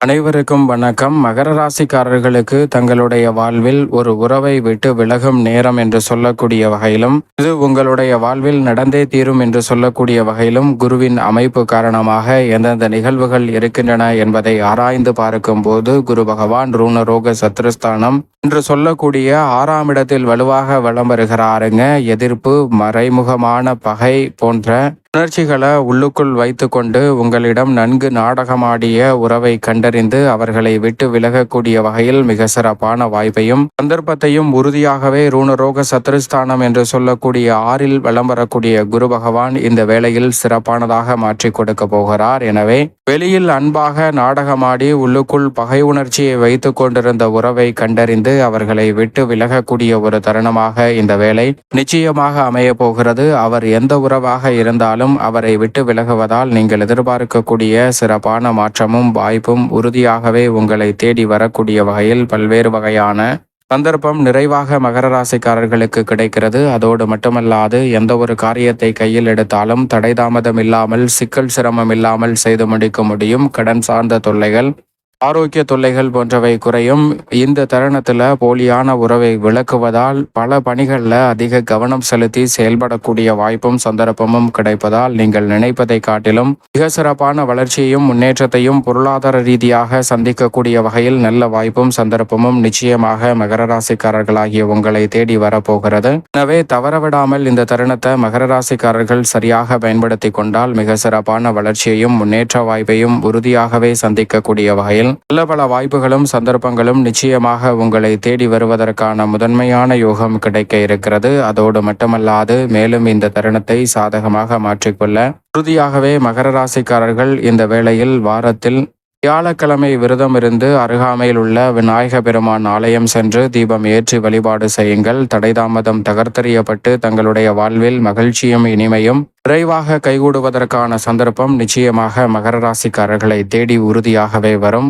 அனைவருக்கும் வணக்கம். மகர ராசிக்காரர்களுக்கு தங்களுடைய வாழ்வில் ஒரு உறவை விட்டு விலகும் நேரம் என்று சொல்லக்கூடிய வகையிலும் இது உங்களுடைய வாழ்வில் நடந்தே தீரும் என்று சொல்லக்கூடிய வகையிலும் குருவின் அமைப்பு காரணமாக எந்தெந்த நிகழ்வுகள் இருக்கின்றன என்பதை ஆராய்ந்து பார்க்கும் போது குரு பகவான் ரூணரோக சத்ருஸ்தானம் என்று சொல்லக்கூடிய ஆறாம் இடத்தில் வலுவாக வலம் வருகிறாருங்க. எதிர்ப்பு மறைமுகமான பகை போன்ற உணர்ச்சிகளை உள்ளுக்குள் வைத்துக்கொண்டு உங்களிடம் நன்கு நாடகமாடிய உறவை கண்டறிந்து அவர்களை விட்டு விலகக்கூடிய வகையில் மிக சிறப்பான வாய்ப்பையும் சந்தர்ப்பத்தையும் உறுதியாகவே ரூணரோக சத்ருஸ்தானம் என்று சொல்லக்கூடிய ஆறில் வலம் வரக்கூடிய குரு பகவான் இந்த வேளையில் சிறப்பானதாக மாற்றி கொடுக்க போகிறார். எனவே வெளியில் அன்பாக நாடகமாடி உள்ளுக்குள் பகை உணர்ச்சியை வைத்துக் கொண்டிருந்த உறவை கண்டறிந்து அவர்களை விட்டு விலகக்கூடிய ஒரு தருணமாக இந்த வேலை நிச்சயமாக அமைய போகிறது. அவர் எந்த உறவாக இருந்தாலும் அவரை விட்டு விலகுவதால் நீங்கள் எதிர்பார்க்கக்கூடிய சிறப்பான மாற்றமும் வாய்ப்பும் உறுதியாகவே உங்களை தேடி வரக்கூடிய வகையில் பல்வேறு வகையான சந்தர்ப்பம் நிறைவாக மகர ராசிக்காரர்களுக்கு கிடைக்கிறது. அதோடு மட்டுமல்லாது எந்த ஒரு காரியத்தை கையில் எடுத்தாலும் தடை தாமதம் இல்லாமல் சிக்கல் சிரமம் இல்லாமல் செய்து முடிக்க முடியும். கடன் சார்ந்த தொல்லைகள் ஆரோக்கிய தொல்லைகள் போன்றவை குறையும். இந்த தருணத்தில் போலியான உறவை விளக்குவதால் பல பணிகளில் அதிக கவனம் செலுத்தி செயல்படக்கூடிய வாய்ப்பும் சந்தர்ப்பமும் கிடைப்பதால் நீங்கள் நினைப்பதை காட்டிலும் மிக சிறப்பான வளர்ச்சியையும் முன்னேற்றத்தையும் பொருளாதார ரீதியாக சந்திக்கக்கூடிய வகையில் நல்ல வாய்ப்பும் சந்தர்ப்பமும் நிச்சயமாக மகர ராசிக்காரர்களாகிய உங்களை தேடி வரப்போகிறது. எனவே தவறவிடாமல் இந்த தருணத்தை மகர ராசிக்காரர்கள் சரியாக பயன்படுத்தி கொண்டால் மிக சிறப்பான வளர்ச்சியையும் முன்னேற்ற வாய்ப்பையும் உறுதியாகவே சந்திக்கக்கூடிய வகையில் நல்ல பல வாய்ப்புகளும் சந்தர்ப்பங்களும் நிச்சயமாக உங்களை தேடி வருவதற்கான முதன்மையான யோகம் கிடைக்க இருக்கிறது. அதோடு மட்டுமல்லாது மேலும் இந்த தருணத்தை சாதகமாக மாற்றிக்கொள்ள உறுதியாகவே மகர ராசிக்காரர்கள் இந்த வேளையில் வாரத்தில் வியாழக்கிழமை விரதம் இருந்து அருகாமையில் உள்ள விநாயக பெருமான் ஆலயம் சென்று தீபம் ஏற்றி வழிபாடு செய்யுங்கள். தடைதாமதம் தகர்த்தறியப்பட்டு தங்களுடைய வாழ்வில் மகிழ்ச்சியும் இனிமையும் விரைவாக கைகூடுவதற்கான சந்தர்ப்பம் நிச்சயமாக மகர ராசிக்காரர்களை தேடி உறுதியாகவே வரும்.